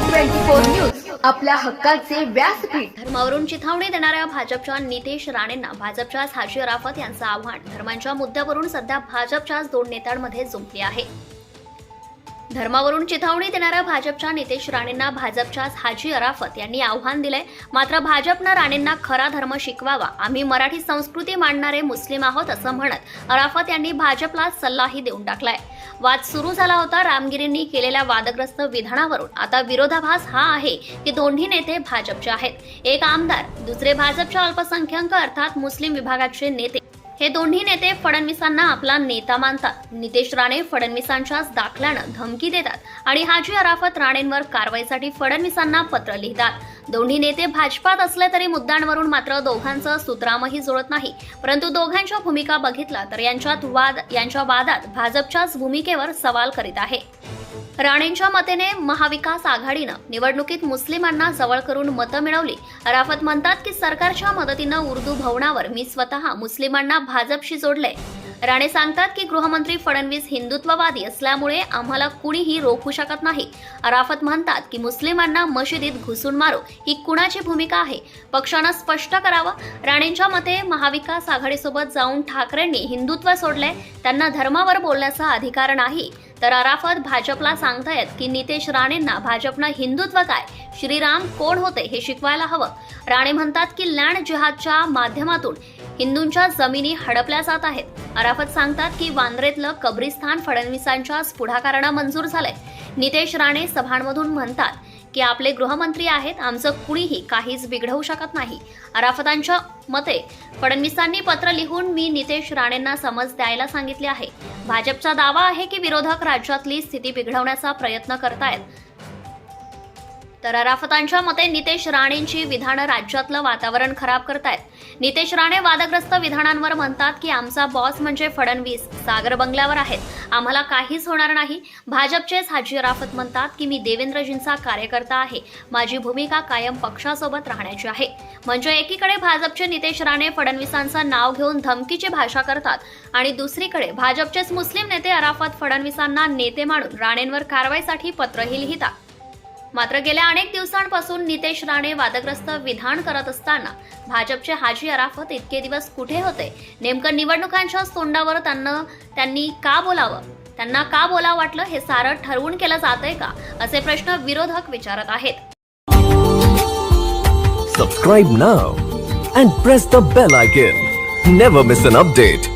Twenty four news. आपल्या हक्काचे व्यासपीठ. धर्मावरून चिथावणी देणाऱ्या भाजपच्या नितेश राणेंना भाजपच्याच हाजी अराफत यांचं आव्हान. धर्मांच्या मुद्द्यावरून सध्या भाजपच्याच दोन नेत्यांमध्ये जुंपली आहे. धर्मावरून चिथावणी देणाऱ्या भाजपच्या नितेश राणेंना भाजपच्याच हाजी अराफत यांनी आव्हान दिलंय. मात्र भाजपनं राणेंना खरा धर्म शिकवावा. आम्ही मराठी संस्कृती मांडणारे मुस्लिम आहोत असं म्हणत अराफत यांनी भाजपला सल्लाही देऊन टाकलाय. वाद सुरू झाला होता. रामगिरींनी केलेल्या वादग्रस्त विधानावरून. आता विरोधाभास हा आहे की दोन्ही नेते भाजपचे आहेत. एक आमदार दुसरे भाजपच्या अल्पसंख्याक अर्थात मुस्लिम विभागाचे नेते. हे दोन्ही नेते फडणवीसांना आपला नेता मानतात. नितेश राणे फडणवीसांच्याच दाखल्यानं धमकी देतात आणि हाजी अराफत राणेंवर कारवाईसाठी फडणवीसांना पत्र लिहितात. दोन्ही नेते भाजपात असले तरी मुद्द्यांवरून मात्र दोघांचं सूत्रामही जुळत नाही. परंतु दोघांच्या भूमिका बघितला तर यांच्यात वाद यांच्या वादात भाजपच्याच भूमिकेवर सवाल करीत आहे. राणेंच्या मतेने महाविकास आघाडीनं निवडणुकीत मुस्लिमांना जवळ करून मतं मिळवली. राफत म्हणतात की सरकारच्या मदतीनं उर्दू भवनावर मी स्वतः मुस्लिमांना भाजपशी जोडले. राणे सांगतात की गृहमंत्री फडणवीस हिंदुत्ववादी असल्यामुळे आम्हाला कुणीही रोखू शकत नाही. अराफत म्हणतात की मुस्लिमांना मशिदीत घुसून मारो ही कुणाची भूमिका आहे? पक्षानं स्पष्ट करावं. राणेंच्या मते महाविकास आघाडीसोबत जाऊन ठाकरेंनी हिंदुत्व सोडले त्यांना धर्मावर बोलण्याचा अधिकार नाही. तर अराफत भाजपला सांगतायत की नितेश राणेंना भाजपनं हिंदुत्व काय? श्रीराम कोण होते हे शिकवायला हवं. राणे म्हणतात की लँड जिहादच्या माध्यमातून हिंदूंच्या जमिनी हडपल्या जात आहेत. अराफत सांगतात की वांद्रेतलं कब्रिस्तान फडणवीसांच्याच पुढाकारानं मंजूर झालंय. नितेश राणे सभांमधून म्हणतात की आपले गृहमंत्री आहेत आमचं कुणीही काहीच बिघडवू शकत नाही. अराफतांच्या मते फडणवीसांनी पत्र लिहून मी नितेश राणेंना समज द्यायला सांगितले आहे. भाजपचा दावा आहे की विरोधक राज्यातली स्थिती बिघडवण्याचा प्रयत्न करतायत. तर अराफतांच्या मते नितेश राणेंची विधानं राज्यातलं वातावरण खराब करतायत. नितेश राणे वादग्रस्त विधानांवर म्हणतात की आमचा बॉस म्हणजे फडणवीस. सागर बंगल्यावर आहेत. आम्हाला काहीच होणार नाही. भाजपचेच हाजी अराफत म्हणतात की मी देवेंद्रजींचा कार्यकर्ता आहे. माझी भूमिका कायम पक्षासोबत राहण्याची आहे. म्हणजे एकीकडे भाजपचे नितेश राणे फडणवीसांचं नाव घेऊन धमकीची भाषा करतात आणि दुसरीकडे भाजपचेच मुस्लिम नेते अराफत फडणवीसांना नेते मानून राणेंवर कारवाईसाठी पत्रही लिहितात. मात्र गेल्या अनेक दिवसांपासून नितेश राणे वादग्रस्त विधान करत असताना भाजपचे हाजी अराफत इतके दिवस कुठे होते? नेमकं निवडणुकांच्या तोंडावर त्यांना त्यांनी का बोलावं? त्यांना का बोला वाटलं? हे सारं ठरवून केलं जातंय का? असे प्रश्न विरोधक विचारत आहेत. Subscribe now and press the bell icon never miss an update